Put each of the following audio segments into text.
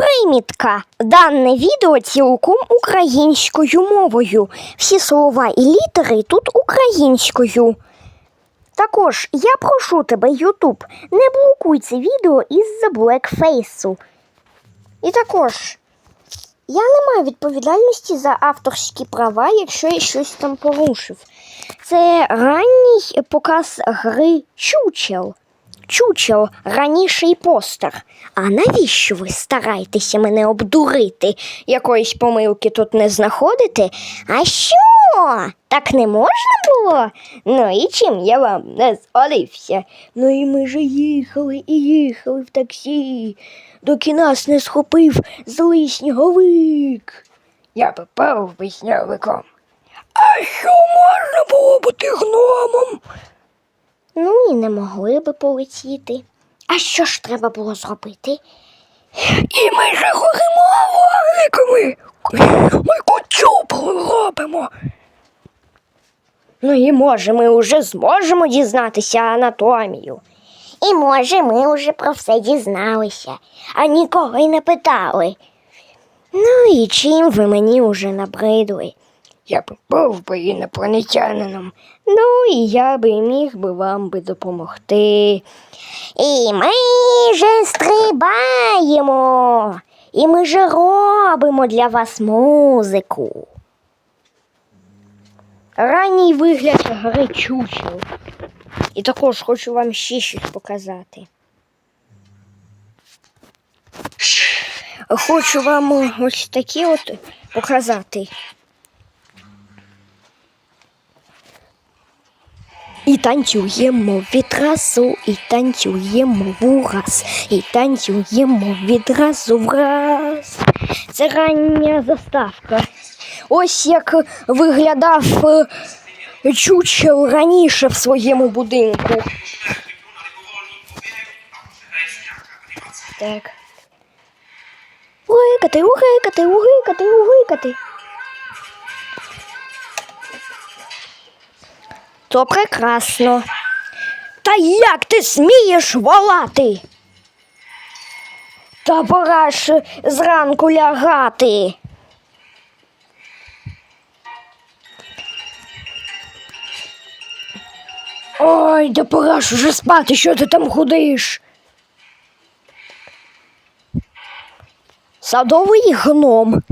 Примітка. Дане відео цілком українською мовою. Всі слова і літери тут українською. Також я прошу тебе, Ютуб, не блокуй це відео із-за блекфейсу. І також я не маю відповідальності за авторські права, якщо я щось там порушив. Це ранній показ гри Чучел. Чучел раніший постер. А навіщо ви стараєтеся мене обдурити? Якоїсь помилки тут не знаходите? А що? Так не можна було? Ну і чим я вам не згодився? Ну і ми же їхали і їхали в таксі, доки нас не схопив злий сніговик. Я попав би сніговиком. А що можна було бути гномом? Ну і не могли би полетіти. А що ж треба було зробити? І ми же горимо вогниками. Ми кучу робимо. Ну і може, ми вже зможемо дізнатися анатомію. І може, ми вже про все дізналися, а нікого й не питали. Ну і чим ви мені уже набридли? Я б був би інопланетянином. Ну і я би міг би вам би допомогти. І ми же стрибаємо, і ми же робимо для вас музику. Ранній вигляд гри. І також хочу вам ще щось показати. Хочу вам ось такі от показати. І танцюємо відразу, і танцюємо враз, і танцюємо відразу враз. Це рання заставка. Ось як виглядав е, чучел раніше в своєму будинку. Так. Угикати, угикати, угикати, угикати. То прекрасно. Та як ти смієш волати? Та пора ж зранку лягати. Ой, да пора ж уже спати, що ти там худиш? Садовий гном.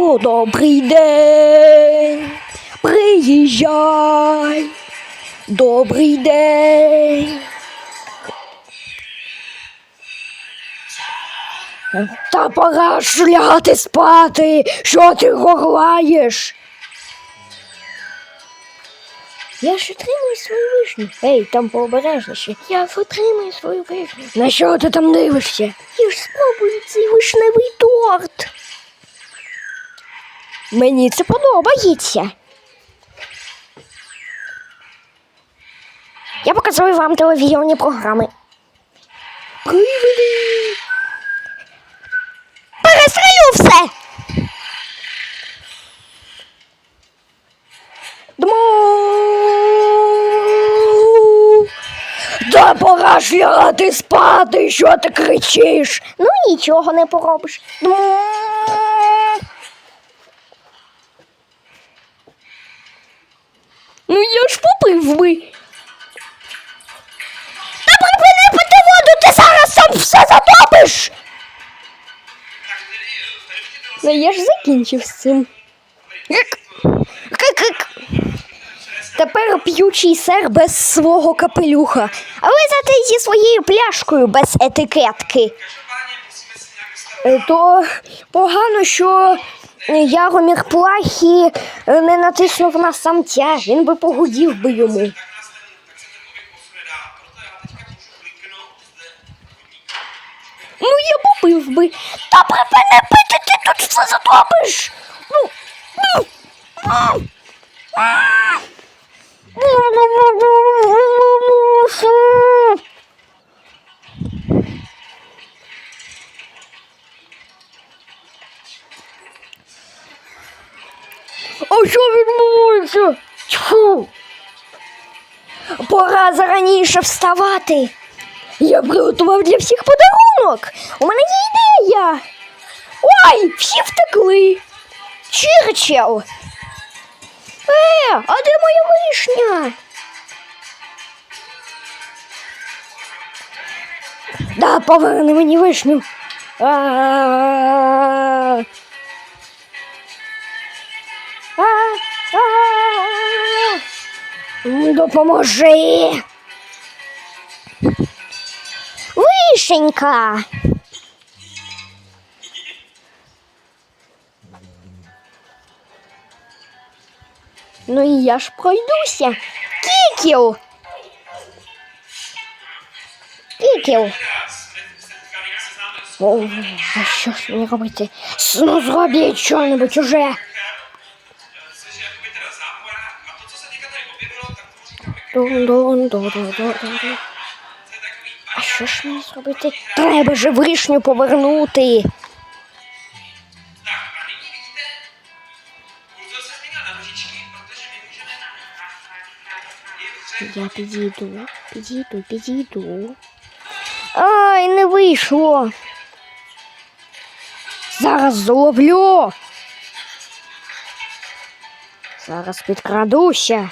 О, добрий день. Приїжджай. Добрий день. Та пора ж лягати спати. Що ти горлаєш? Я ж отримую свою вишню. Ей, там пообережніше. Я ж отримую свою вишню. На що ти там дивишся? Я ж спробую цей вишневий торт. Мені це подобається. Я показую вам телевізійні програми. Привіди! Перестрілю все! Та пора ж лягати спати, що ти кричиш? Ну нічого не поробиш. Дмо! Ну я ж попив би. Та припини пити воду, ти зараз сам все затопиш. Ну я ж закінчив з цим. Тепер п'ючий сер без свого капелюха, але зате зі своєю пляшкою без етикетки. Е, То погано, що Яромір Плахі е, не натиснув на самця, він би погудів би йому. Ну, я попив би. Та припини пити, ти тут все затопиш. Ну, ну, а, а. А що відбувається? Тьфу. Пора зараніше вставати. Я приготував для всіх подарунок. У мене є ідея. Ой, всі втекли. Чирчел! Е, а де моя вишня? Да, поверни мені вишню. А-а-а. Допоможи. Вишенька! Ну і я ж пройдуся. Кікіл! Кікіл! О, а що ж мені робити? С- Ну зробіть що-небудь уже. А що ж мені зробити? Треба же вишню повернути. Я підійду, підійду, підійду. Ай, не вийшло. Зараз зловлю. Зараз підкрадуся.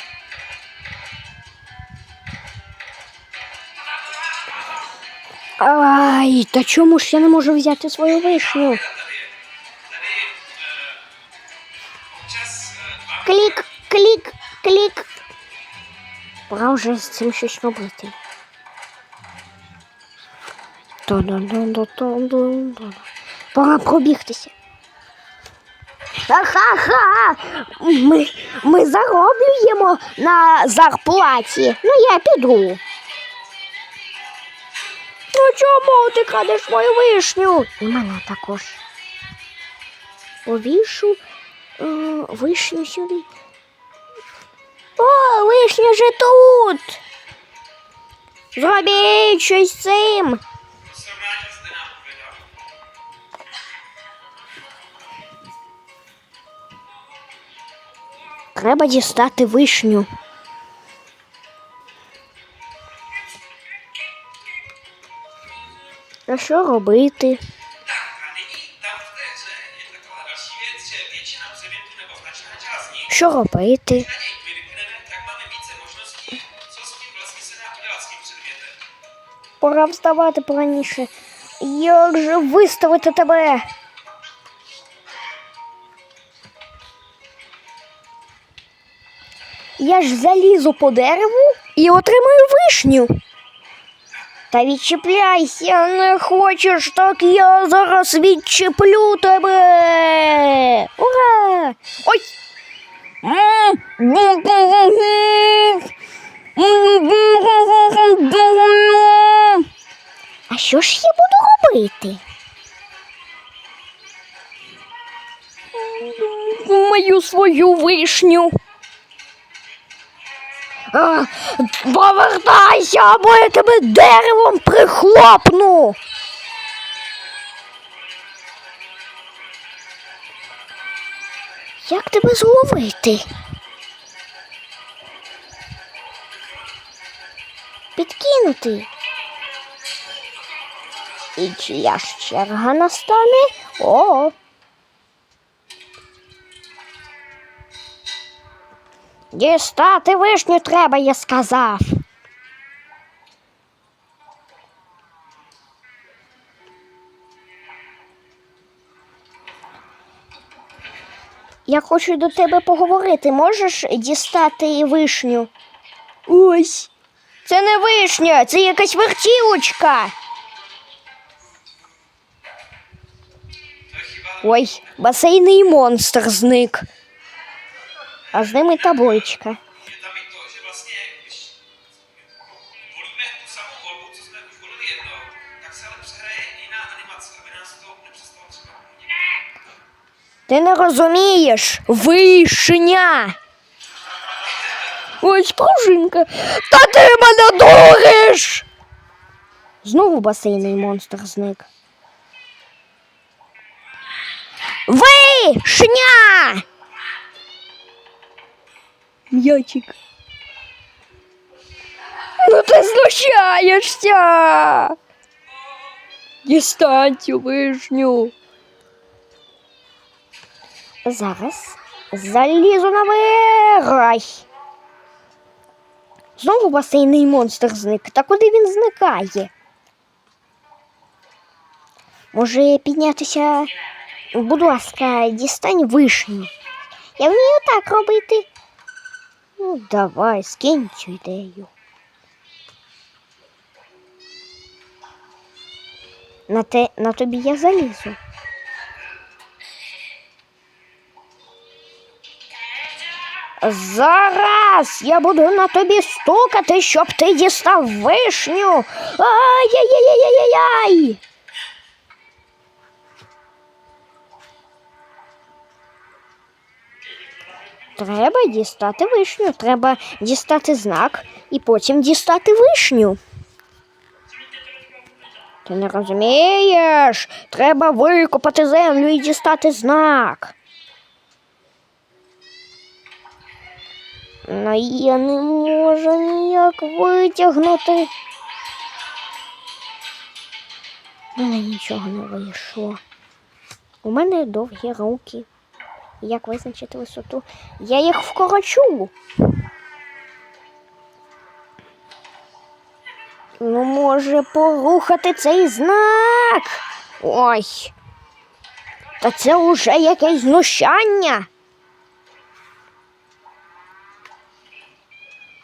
Ай, та чому ж я не можу взяти свою вишню? Клік, клік, клік. Пора вже з цим щось робити. Пора пробігтися. Ха-ха-ха. Ми, ми зароблюємо на зарплаті. Ну, я піду. Ну чому ти крадеш мою вишню? І мене також. Повішу е, вишню сюди. О, вишня же тут. Зробіть щось з цим. Треба дістати вишню. Udělat s tím předmětem. Пора вставати пораніше. Як же виставити тебе? Я ж залізу по дереву і отримаю вишню. Та відчіпляйся, не хочеш, так я зараз відчіплю тебе. Ура! Ой! А що ж я буду робити? Мою свою вишню. Повертайся, або я тебе деревом прихлопну. Як тебе зловити? Підкинути. І чия ж черга настане? О. Дістати вишню треба, я сказав. Я хочу до тебе поговорити. Можеш дістати вишню? Ось. Це не вишня, це якась вертілочка. Ой, басейний монстр зник. А з ним і табличка. Ти не розумієш? Вишня. Ось пружинка. Та ти мене дуриш. Знову басейний монстр зник. Вишня! Ну ти знущаєшся. Дістань цю вишню. Зараз залізу наверх. Знову басейний монстр зник. Та куди він зникає? Може піднятися. Будь ласка, дістань вишню. Я вмію так робити. Ну, давай, скинь цю ідею. На, те, на тобі я залізу. Зараз я буду на тобі стукати, щоб ти дістав вишню. Ай-яй-яй-яй-яй-яй! Треба дістати вишню, треба дістати знак і потім дістати вишню. Ти не розумієш? Треба викопати землю і дістати знак. Ну, я не можу ніяк витягнути. У мене нічого не вийшло. У мене довгі руки. Як визначити висоту? Я їх вкорочу. Ну, може, порухати цей знак. Ой. Та це уже якесь знущання.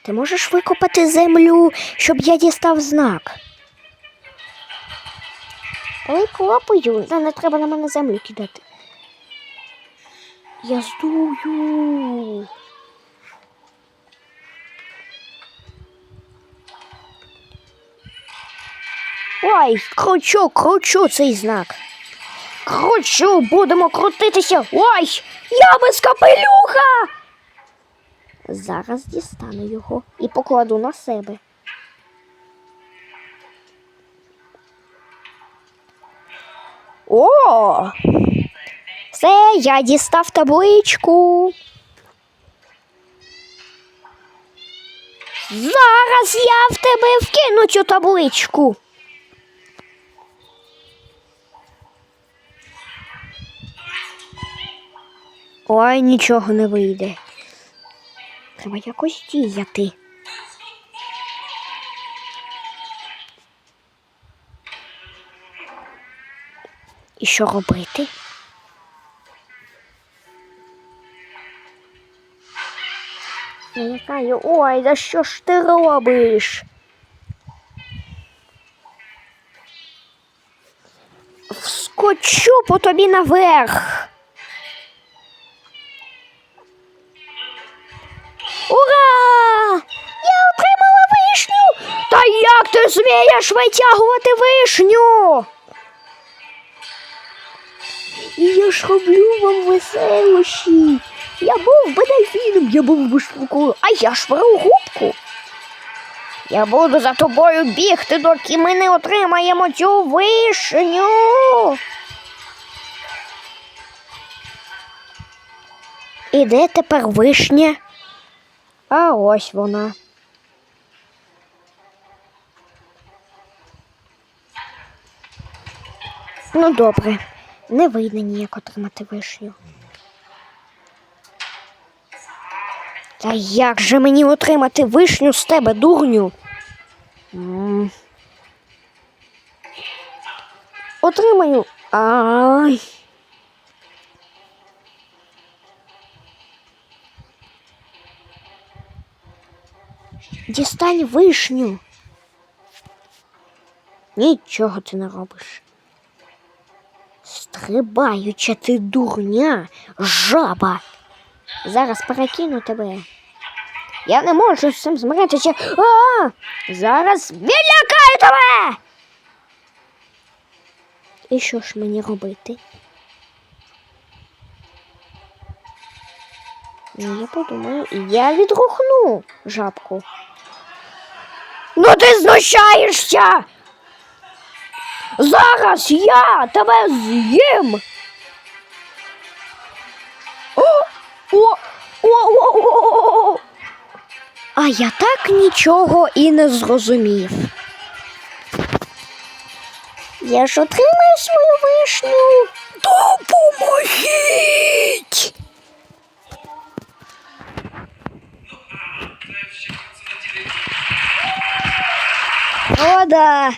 Ти можеш викопати землю, щоб я дістав знак. Викопаю. Не треба на мене землю кидати. Я здую. Ой, кручу, кручу цей знак. Кручу, будемо крутитися. Ой, я без капелюха. Зараз дістану його і покладу на себе. О! Все, я дістав табличку. Зараз я в тебе вкину цю табличку. Ой, нічого не вийде. Треба якось діяти. І що робити? Не знаю. Ой, да що ж ти робиш? Вскочу по тобі наверх. Ура! Я отримала вишню! Та як ти змієш витягувати вишню? І я ж роблю вам веселощі. Я був би дельфіном, я був би штукою, а я ж беру губку. Я буду за тобою бігти, доки ми не отримаємо цю вишню. І де тепер вишня? А ось вона. Ну, добре, не вийде ніяк отримати вишню. Та як же мені отримати вишню з тебе, дурню? Отримаю. Ай. Дістань вишню. Нічого ти не робиш. Стрибаюча ти дурня, жаба. Зараз перекину тебе. Я не можу з цим змиритися. А! Зараз відлякаю тебе. І що ж мені робити? Ну, я подумаю, я відрухну жабку. Ну ти знущаєшся! Зараз я тебе з'їм! О! О! О! О! О! А я так нічого і не зрозумів. Я ж отримаю свою вишню. Допоможіть! О, да.